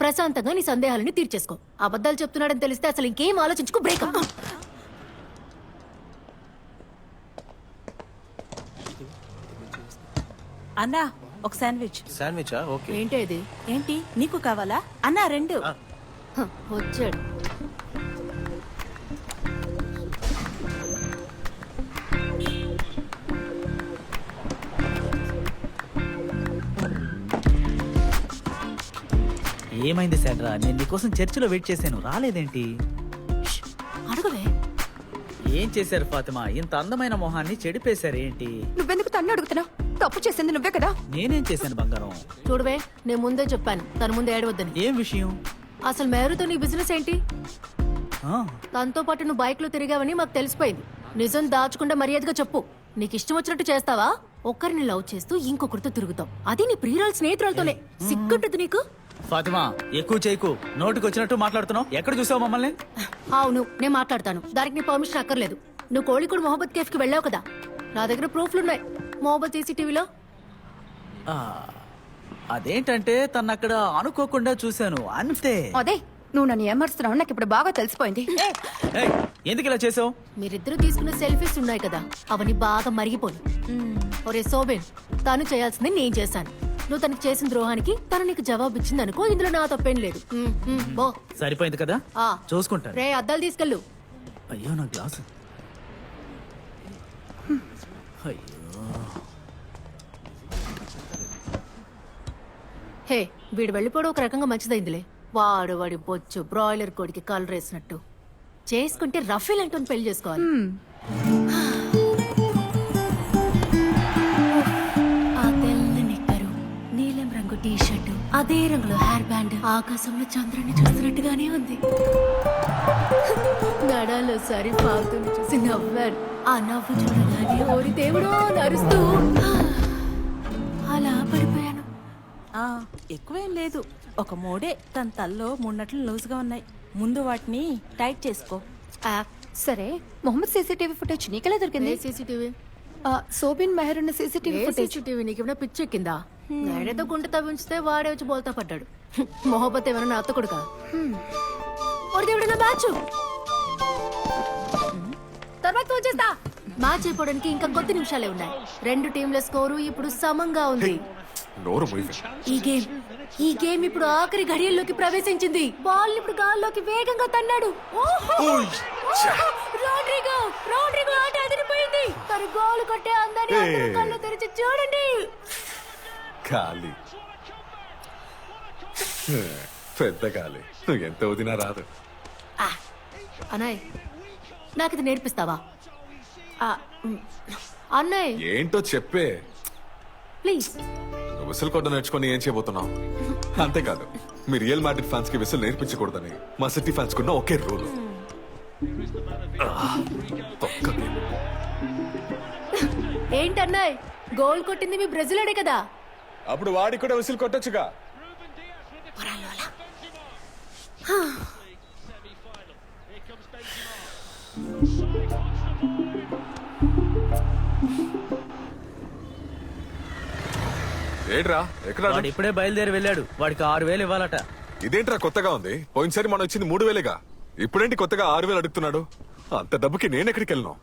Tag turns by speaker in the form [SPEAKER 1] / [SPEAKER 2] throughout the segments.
[SPEAKER 1] ప్రశాంతంగా నీ సందేహాలని తీర్చేసుకో. అబద్ధాలు చెప్తున్నాడని తెలిస్తే అసలు ఇంకేం ఆలోచించుకో బ్రేకప్
[SPEAKER 2] అన్నా ఒక శాండ్విచ్.
[SPEAKER 3] శాండ్విచా? ఓకే.
[SPEAKER 1] ఏంటి ఇది?
[SPEAKER 2] ఏంటి? నీకు కావాలా? అన్నా రెండు.
[SPEAKER 1] వచ్చాడు.
[SPEAKER 4] ఏమైంది శాండ్రా? నేను నీకోసం చర్చిలో వెయిట్ చేశాను. రాలేదేంటి?
[SPEAKER 1] అడగవే.
[SPEAKER 4] ఏం చేశారు ఫాతిమా? ఇంత అందమైన మొహాన్ని చెడిపేశారు ఏంటి?
[SPEAKER 5] నువ్వెందుకు తన్ను అడుగుతున్నావు? తప్పు చేసింది నువ్వే కదా?
[SPEAKER 4] నేనేం చేశాను బంగారం?
[SPEAKER 1] చూడవే నేను ముందే చెప్పాను. తన ముందు ఏడవద్దని
[SPEAKER 4] ఏం విషయం?
[SPEAKER 1] అసలు మేరుతో నీ బిజినెస్ ఏంటి? తనతో పాటు నువ్వు బైక్లో తిరిగావని మాకు తెలిసిపోయింది. నిజం దాచకుండా మర్యాదగా చెప్పు. నీకు ఇష్టం వచ్చినట్టు చేస్తావా? ఒక్కరిని లవ్ చేస్తూ ఇంకొకరితో తిరుగుతావు అది నీ ప్రియురాల స్నేహితురాలతోనే. సిగ్గుంటుంది నీకు?
[SPEAKER 4] ఫాతిమా ఎక్కువ చేయకు. నోటికి వచ్చినట్టు మాట్లాడుతున్నావు. ఎక్కడ చూసావు మమ్మల్ని?
[SPEAKER 1] అవును నేను మాట్లాడతాను. దానికి నీ పర్మిషన్ అక్కర్లేదు. నువ్వు కోళికోడు మొహబ్బత్ కేఫ్కి వెళ్ళావు కదా? నా దగ్గర ప్రూఫ్లు ఉన్నాయి మొహబ్బత్ సీసీటీవీలో?
[SPEAKER 4] ఆ, అదేంటంటే తను అక్కడ అనుకోకుండా చూశాను. అంతే.
[SPEAKER 5] అదే నువ్వు నన్ను ఏమరుస్తున్నావు నాకు ఇప్పుడు బాగా తెలిసిపోయింది.
[SPEAKER 4] ఏయ్, ఎందుకు ఇలా చేసావు
[SPEAKER 1] మీరిద్దరూ తీసుకున్న సెల్ఫీస్ ఉన్నాయి కదా. అవన్నీ బాగా మరిగిపోయి ఒరే సోబెన్ తను చేయాల్సింది నేను చేశాను. నువ్వు తనకి చేసిన ద్రోహానికి తను నీకు జవాబు ఇచ్చింది అనుకో ఇందులో నా తప్పేం లేదు. ఉమ్, ఉమ్, బో.
[SPEAKER 4] సరిపోయింది కదా?
[SPEAKER 1] ఆ.
[SPEAKER 4] చూసుకుంటాను.
[SPEAKER 1] రే అద్దాలు తీసుకెళ్ళు.
[SPEAKER 4] అయ్యో నా గ్లాసు. అయ్యో
[SPEAKER 1] హే వీడు వెళ్ళిపోవడం ఒక రకంగా మంచిదైందిలే. వాడు వాడి బొచ్చు బ్రాయిలర్ కోడికి కలర్ వేసినట్టు చేసుకుంటే రఫీల్ అంటూ పెళ్ళి చేసుకోవాలి. టీ షర్టు అదే రంగులో హెయిర్ బ్యాండ్ ఆకాశంలో చంద్రుని చూస్తున్నట్టుగానే ఉంది. నడాలో సరి పాతుని చూసి నవ్వాడు ఆ నవ్వు చూడగానే ఓరి దేవుడో నరుస్తూ అలా పడిపోయాను.
[SPEAKER 2] ఆ, ఎక్కువేం లేదు. ఒక మోడే తన తల్లో మూడునట్లు లూజ్గా ఉన్నాయి. ముందు వాటిని టైట్ చేసుకో.
[SPEAKER 1] ఆ,
[SPEAKER 5] సరే. మొహమ్మద్ సీసీటీవీ ఫుటేజ్ నీకెలా దొరికింది?
[SPEAKER 1] సీసీటీవీ?
[SPEAKER 5] ఆ, సోబిన్ మెహర్ ఉన్న సీసీటీవీ ఫుటేజ్?
[SPEAKER 1] నీకేమైనా పిచ్చెక్కిందా? నేడేదో గుంట తవ్వించితే వాడే వచ్చి బోల్తా పడ్డాడు. మొహబ్బత్ ఏమైనా నా దేవుడు నా మ్యాచ్ తర్వాత వచ్చేస్తా మ్యాచ్ అయిపోవడానికి ఇంకా కొద్ది నిమిషాలే ఉన్నాయి. రెండు టీంల స్కోరు ఇప్పుడు సమంగా ఉంది. ఈ గేమ్ ఈ గేమ్ ఇప్పుడు ఆఖరి ఘడియల్లోకి ప్రవేశించింది. బాల్ ఇప్పుడు గాల్లోకి వేగంగా తన్నాడు! రోడ్రిగో రోడ్రిగో ఆట అదిరిపోయింది. తను గోల్ కొట్టే అందరూ. కళ్ళు తెరిచి చూడండి.
[SPEAKER 6] ఖాళీ పెద్ద ఖాళీ నువ్వు ఎంత వదినా రాదు.
[SPEAKER 1] ఆ, అన్నయ్ నాకు ఇది నేర్పిస్తావా? ఆ, ఉమ్. అన్నయ్
[SPEAKER 6] ఏంటో చెప్పే.
[SPEAKER 1] ప్లీజ్.
[SPEAKER 6] నువ్వు విసులు కొట్ట నేర్చుకొని ఏం చేయబోతున్నావు? అంతేకాదు మీ రియల్ మ్యాడ్రిడ్ ఫ్యాన్స్కి విసులు నేర్పించకూడదని మా సిటీ ఫ్యాన్స్ కున్న ఒకే రూల్.
[SPEAKER 1] ఏంటన్నయ్ గోల్ కొట్టింది మీ బ్రెజిలోడే కదా?
[SPEAKER 6] అప్పుడు వాడికి కూడా విసులు కొట్టొచ్చుగా. ఏంట్రా ఎక్కడ
[SPEAKER 4] వాడు ఇప్పుడే బయలుదేరి వెళ్ళాడు. వాడికి ఆరు వేలు ఇవ్వాలట.
[SPEAKER 6] ఇదేంట్రా కొత్తగా ఉంది? పోయినసారి మనం వచ్చింది మూడు వేలేగా. ఇప్పుడేంటి కొత్తగా ఆరు వేలు అడుగుతున్నాడు? అంత డబ్బుకి నేను ఎక్కడికి వెళ్ళను?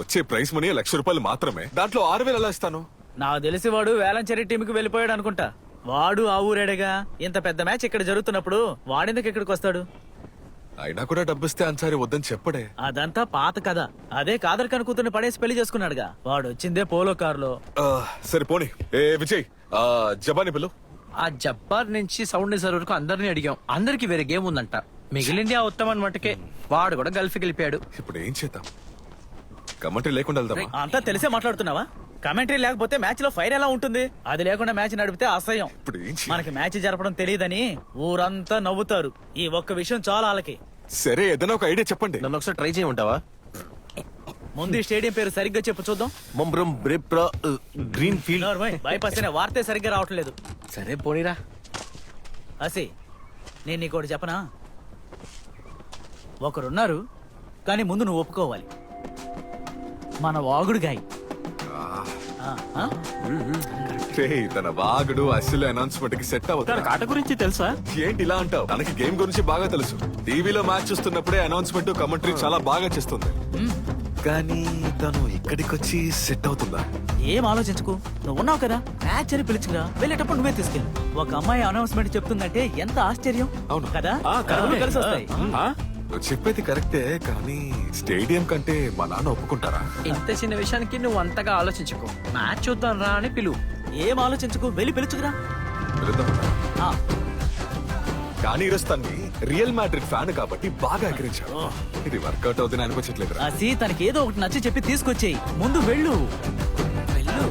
[SPEAKER 6] వచ్చే ప్రైస్ మనీ లక్ష రూపాయలు మాత్రమే. దాంట్లో ఆరు వేలు ఎలా ఇస్తాను?
[SPEAKER 4] నాకు తెలిసి వాడు వేలంచెరి టీంకి వెళ్ళిపోయాడు అనుకుంటా. వాడు ఆ ఊరేడగా. ఇంత పెద్ద మ్యాచ్ ఇక్కడ జరుగుతున్నప్పుడు వాడెందుకు ఇక్కడికి వస్తాడు?
[SPEAKER 6] అయినా కూడా డబ్బిస్తే అన్సారి వద్దని చెప్పడే.
[SPEAKER 4] అదంతా పాత కథ. అదే కాదర్ కను కూతుర్ని పడేసి పెళ్ళి చేసుకున్నాడుగా. వాడు వచ్చిందే పోలో కారులో.
[SPEAKER 6] ఆ, సరే పోనీ. ఏ విజయ్ ఆ, జబాని పిలు.
[SPEAKER 3] ఆ జబ్బార్ నుంచి సౌండ్ సార్ వరకు అందరినీ అడిగాం. అందరికి వేరే గేమ్ ఉందంట. మిగిలింది ఆ ఉత్తమన్ మటుకే. వాడు కూడా గల్ఫ్కి వెళ్ళిపోయాడు.
[SPEAKER 6] ఇప్పుడు ఏం చేద్దాం? కమెంటరీ లేకుండా వెళ్దామా?
[SPEAKER 4] అంతా తెలిసే మాట్లాడుతున్నావా? కమెంటరీ లేకపోతే మ్యాచ్లో ఫైర్ ఎలా ఉంటుంది? అది లేకుండా మ్యాచ్ నడిపితే అసహ్యం.
[SPEAKER 6] ఇప్పుడు ఏం చేయాలి?
[SPEAKER 4] మనకి మ్యాచ్ జరపడం తెలియదని ఊరంతా నవ్వుతారు. ఈ ఒక్క విషయం చాలా వాళ్ళకి.
[SPEAKER 6] సరే ఏదైనా ఒక ఐడియా చెప్పండి.
[SPEAKER 3] నన్ను ఒకసారి ట్రై చేయమంటావా
[SPEAKER 4] ముందు ఈ స్టేడియం పేరు సరిగ్గా చెప్పు చూద్దాం.
[SPEAKER 3] మొంబ్రం బ్రిప్రా గ్రీన్ ఫీల్డ్
[SPEAKER 4] బైపాస్ అనే వార్తే సరిగ్గా రావట్లేదు
[SPEAKER 3] సరే పోనీరా.
[SPEAKER 4] అసి నేను నీకోటి చెప్పనా? ఒకరున్నారు కానీ ముందు నువ్వు ఒప్పుకోవాలి. మన వాగుడు గాయ్ ఆ, ఆ?
[SPEAKER 6] రే తన వాగుడు అసలు అనౌన్స్మెంట్కి సెట్
[SPEAKER 7] తనకు ఆట గురించి తెలుసా?
[SPEAKER 6] ఏంటి ఇలా అంటావు? తనకి గేమ్ గురించి బాగా తెలుసు. టీవీలో మ్యాచ్ చూస్తున్నప్పుడే అనౌన్స్మెంట్ కమెంటరీ చాలా బాగా చేస్తుంది. కానీ తను ఇక్కడికి వచ్చి సెట్ అవుతుందా?
[SPEAKER 4] ఏం ఆలోచించుకో? నువ్వు ఉన్నావు కదా? మ్యాచ్ అని పిలుచుకురా వెళ్ళేటప్పుడు నువ్వే తీసుకెళ్ళు. ఒక అమ్మాయి అనౌన్స్మెంట్ చెప్తుందంటే ఎంత ఆశ్చర్యం.
[SPEAKER 6] అవును.
[SPEAKER 4] కదా?
[SPEAKER 7] ఆ.
[SPEAKER 4] కలిసి వస్తాయి.
[SPEAKER 7] ఆ?
[SPEAKER 6] నువ్వు చెప్పేది కరెక్టే కానీ స్టేడియం కంటే మా నాన్న ఒప్పుకుంటారా?
[SPEAKER 3] ఇంత చిన్న విషయానికి నువ్వు అంతగా ఆలోచించుకో. మ్యాచ్ చూద్దాం రా అని పిలువు.
[SPEAKER 4] ఏం ఆలోచించుకో? వెళ్ళి పిలుచుకురా. ఆ,
[SPEAKER 6] కానీ ఈరోజు తన్ని రియల్ మ్యాడ్రిడ్ ఫ్యాన్ కాబట్టి బాగా ఎగిరించాడు ఇది వర్కౌట్ అవుతుంది అనిపించట్లేదు
[SPEAKER 4] ఆ సీ తనకి ఏదో ఒకటి నచ్చి చెప్పి తీసుకొచ్చేయి. ముందు వెళ్ళు. వెళ్ళు.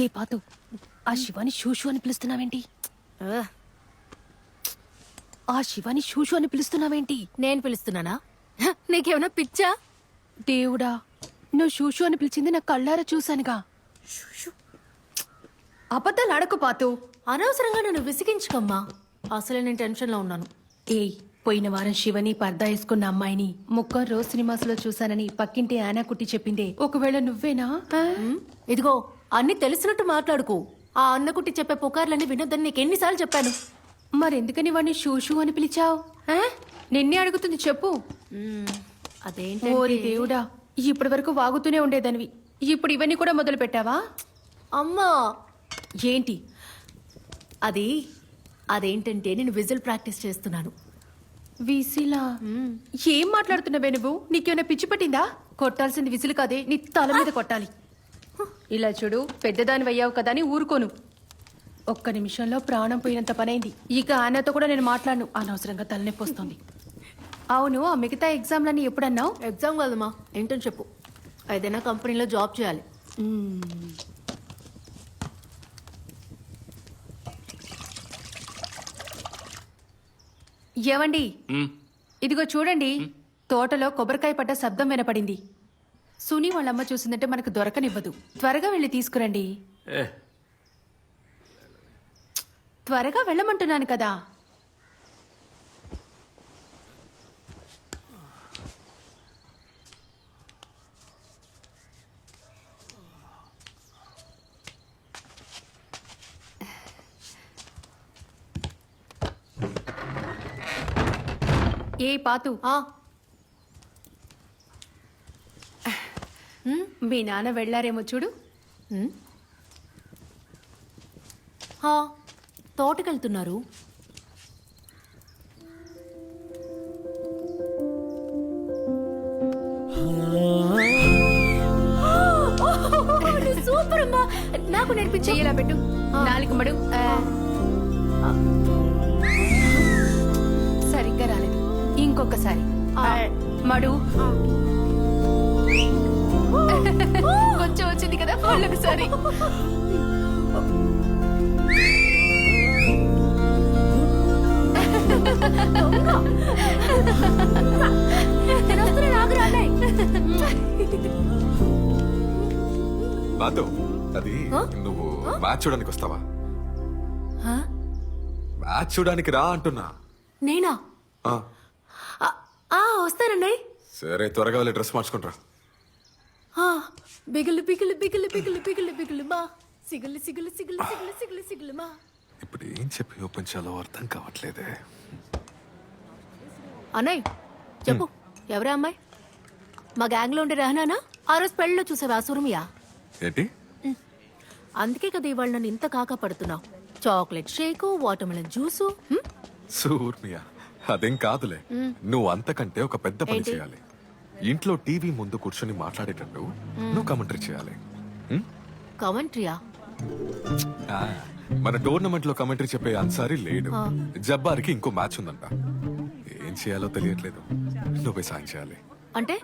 [SPEAKER 1] ఏ పాతు. ఆ శివాని షూషు అని పిలుస్తున్నావేంటి? ఆ. ఆ శివాని షూషు అని పిలుస్తున్నావేంటి? నేను పిలుస్తున్నానా? హ, నీకేమైనా పిచ్చా? దేవుడా నువ్వు షూషు అని పిలిచింది నా కళ్ళారా చూశానుగా.
[SPEAKER 5] అబద్ధాలు ఆడకు పాతు.
[SPEAKER 1] అనవసరంగా నన్ను విసిగించుకమ్మా. అసలే నేను టెన్షన్లో ఉన్నాను. ఏయ్ పోయిన వారం శివని పర్దా వేసుకున్న అమ్మాయిని ముక్కం రోజు సినిమాస్లో చూశానని పక్కింటి ఆనా కుట్టి చెప్పిందే. ఒకవేళ నువ్వేనా? ఇదిగో అన్ని తెలిసినట్టు మాట్లాడుకో. ఆ అన్న కుట్టి చెప్పే పుకార్లన్నీ వినొద్దని నీకు ఎన్నిసార్లు చెప్పాను. మరెందుకని వాడిని షూషు అని పిలిచావు?
[SPEAKER 5] నిన్నే అడుగుతుంది చెప్పు.
[SPEAKER 1] అదేంటి
[SPEAKER 5] ఓరి దేవుడా ఇప్పటి వరకు వాగుతూనే ఉండేదానివి. ఇప్పుడు ఇవన్నీ కూడా మొదలు పెట్టావా
[SPEAKER 1] అమ్మా! ఏంటి? అది అదేంటంటే నేను విజిల్ ప్రాక్టీస్ చేస్తున్నాను.
[SPEAKER 5] విసిలా ఏం మాట్లాడుతున్నావే నువ్వు? నీకేమైనా పిచ్చి పట్టిందా? కొట్టాల్సింది విసులు కాదే నీ తల మీద కొట్టాలి. ఇలా చూడు పెద్దదాని అయ్యావు కదా అని ఊరుకోను. ఒక్క నిమిషంలో ప్రాణం పోయినంత పనైంది. ఇక ఆయనతో కూడా నేను మాట్లాడను. అనవసరంగా తలనొప్పి వస్తుంది. అవును ఆ మిగతా ఎగ్జామ్లన్నీ ఎప్పుడన్నావు?
[SPEAKER 1] ఎగ్జామ్ కాదమ్మా ఏంటని చెప్పు. ఏదైనా కంపెనీలో జాబ్ చేయాలి.
[SPEAKER 5] ఏవండి? ఇదిగో చూడండి తోటలో కొబ్బరికాయ పడ్డ శబ్దం వినపడింది. సుని వాళ్ళమ్మ చూసిందంటే మనకు దొరకనివ్వదు. త్వరగా వెళ్ళి తీసుకురండి.
[SPEAKER 7] ఏ.
[SPEAKER 5] త్వరగా వెళ్ళమంటున్నాను కదా. ఏ పాతు.
[SPEAKER 1] ఆ,
[SPEAKER 5] మీ నాన్న వెళ్ళారేమో చూడు.
[SPEAKER 1] తోటకెళ్తున్నారు. సూపర్ అమ్మా. నాకు నేర్పించే.
[SPEAKER 5] చెయ్యలా పెట్టు. నాలుగు మడు. సరిగ్గా రాలేదు. ఇంకొకసారి. మడు కొంచెం వచ్చింది కదా వాళ్ళొకసారి
[SPEAKER 6] నాతో అది నువ్వు మ్యాచ్ చూడడానికి వస్తావా? మ్యాచ్ చూడడానికి రా అంటున్నా.
[SPEAKER 1] నేనా?
[SPEAKER 6] ఆ,
[SPEAKER 1] ఆ, ఆ, వస్తానండి.
[SPEAKER 6] సరే త్వరగా వెళ్ళి డ్రెస్ మార్చుకుంటారా
[SPEAKER 1] బిగులు బిగులు బిగులు బిగులు బిగులు బిగులు మా. సిగులు సిగులు సిగులు సిగులు సిగులు సిగులు మా.
[SPEAKER 6] ఇప్పుడు ఏం చెప్పి ఓపెన్ చేయాలో అర్థం కావట్లేదే.
[SPEAKER 1] అన్నయ్య చెప్పు. ఎవరా అమ్మాయి? మా గ్యాంగ్లో ఉండే రహనానా? ఆ రోజు పెళ్ళిలో చూసావా సూరమియా?
[SPEAKER 6] ఏంటి?
[SPEAKER 1] అందుకే కదా ఇవాళ నన్ను ఇంత కాకా పడుతున్నావు. Chocolate shake watermelon juice?
[SPEAKER 6] సూర్మియా అదేం కాదులే. నువ్వు అంతకంటే ఒక పెద్ద పని? చేయాలి. ఇంట్లో టీవీ ముందు కూర్చొని మాట్లాడేటట్టు నువ్వు కమెంటరీ చేయాలి?
[SPEAKER 1] కమెంట్రీయా
[SPEAKER 6] మన టోర్నమెంట్లో కమెంటరీ చెప్పే అన్సారీ లేడు. జబ్బార్కి ఇంకో మ్యాచ్ ఉందంట. ఏం చేయాలో తెలియట్లేదు. నువ్వే సాయం చేయాలి.
[SPEAKER 1] అంటే?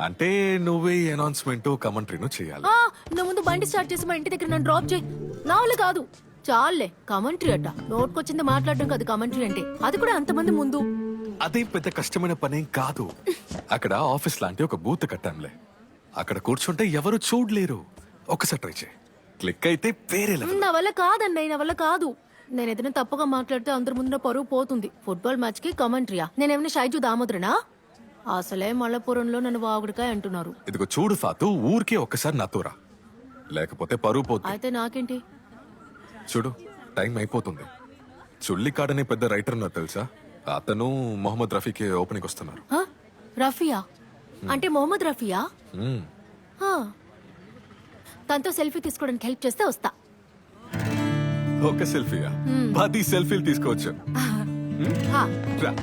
[SPEAKER 6] అంటే నువ్వే అనౌన్స్మెంట్ కమెంటరీను చేయాలి.
[SPEAKER 1] ఆ, నా ముందు బండి స్టార్ట్ చేసి మా ఇంటి దగ్గర నన్ను డ్రాప్ చేయి. నా వల్ల కాదు. చాలే కమెంట్రీ అట్ట నోట్కొచ్చింది మాట్లాడడం కాదు కమెంట్రీ అంటే. అది కూడా అంతమంది ముందు.
[SPEAKER 6] అదేం పెద్ద కష్టమైన పనేం కాదు. అక్కడ ఆఫీస్ లాంటి ఒక బూత్ కట్టాంలే. అక్కడ కూర్చుంటే ఎవరు చూడలేరు. ఒకసారి ట్రై చేయి. క్లిక్ అయితే level.
[SPEAKER 1] నా వల్ల కాదండి నా వల్ల కాదు. నేను ఏదైనా తప్పుగా మాట్లాడితే అందరి ముందు పరువు పోతుంది. ఫుట్బాల్ మ్యాచ్కి కమెంట్రీయా? నేనేమైనా షైజు దామోదరనా? అసలే మల్లపురంలో నన్ను వాగుడికాయ అంటున్నారు.
[SPEAKER 6] ఇదిగో చూడు ఫాతు ఊరికే ఒక్కసారి నాతో రా లేకపోతే పరువు పోతుంది
[SPEAKER 1] అయితే నాకేంటి?
[SPEAKER 6] చూడు టైం అయిపోతుంది. చుల్లికాడనే పెద్ద రైటర్ ఉన్నారు తెలుసా? అతను మొహమ్మద్ రఫీకి ఓపెనింగ్ వస్తున్నారు.
[SPEAKER 1] హ? రఫియా? అంటే మొహమ్మద్ రఫియా?
[SPEAKER 6] మ్మ్.
[SPEAKER 1] హ. తనతో సెల్ఫీ తీసుకోవడానికి హెల్ప్ చేస్తే వస్తా.
[SPEAKER 6] ఒక సెల్ఫీయా? పది సెల్ఫీలు తీసుకోవచ్చు.
[SPEAKER 1] హా.
[SPEAKER 6] రా.